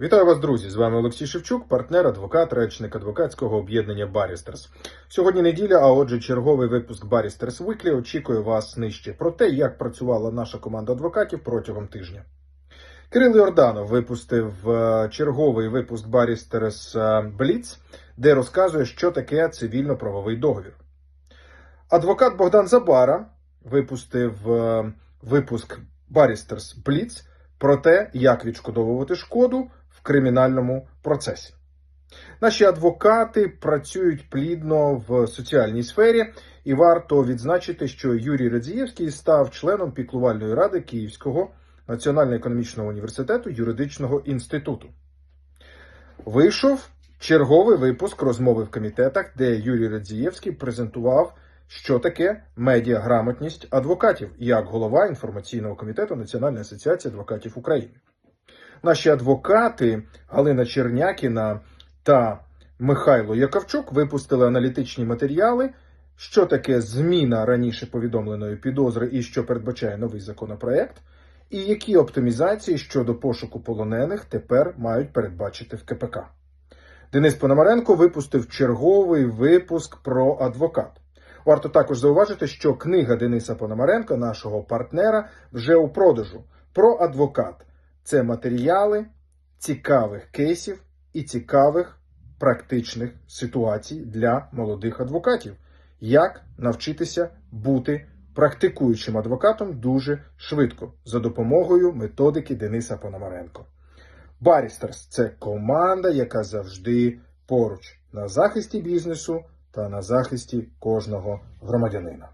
Вітаю вас, друзі! З вами Олексій Шевчук, партнер, адвокат, речник адвокатського об'єднання Барістерс. Сьогодні неділя, а отже, черговий випуск Барістерс Weekly очікує вас нижче про те, як працювала наша команда адвокатів протягом тижня. Кирил Йорданов випустив е, черговий випуск Барістерс Бліц, де розказує, що таке цивільно-правовий договір. Адвокат Богдан Забара випустив е, випуск Барістерс Бліц про те, як відшкодовувати шкоду кримінальному процесі. Наші адвокати працюють плідно в соціальній сфері, і варто відзначити, що Юрій Радзієвський став членом піклувальної ради Київського національно-економічного університету юридичного інституту. Вийшов черговий випуск розмови в комітетах, де Юрій Радзієвський презентував, що таке медіаграмотність адвокатів як голова інформаційного комітету Національної асоціації адвокатів України. Наші адвокати Галина Чернякіна та Михайло Яковчук випустили аналітичні матеріали, що таке зміна раніше повідомленої підозри і що передбачає новий законопроект, і які оптимізації щодо пошуку полонених тепер мають передбачити в КПК. Денис Пономаренко випустив черговий випуск про адвокат. Варто також зауважити, що книга Дениса Пономаренка, нашого партнера, вже у продажу про адвокат. Це матеріали цікавих кейсів і цікавих практичних ситуацій для молодих адвокатів. Як навчитися бути практикуючим адвокатом дуже швидко за допомогою методики Дениса Пономаренко. Барістерс це команда, яка завжди поруч на захисті бізнесу та на захисті кожного громадянина.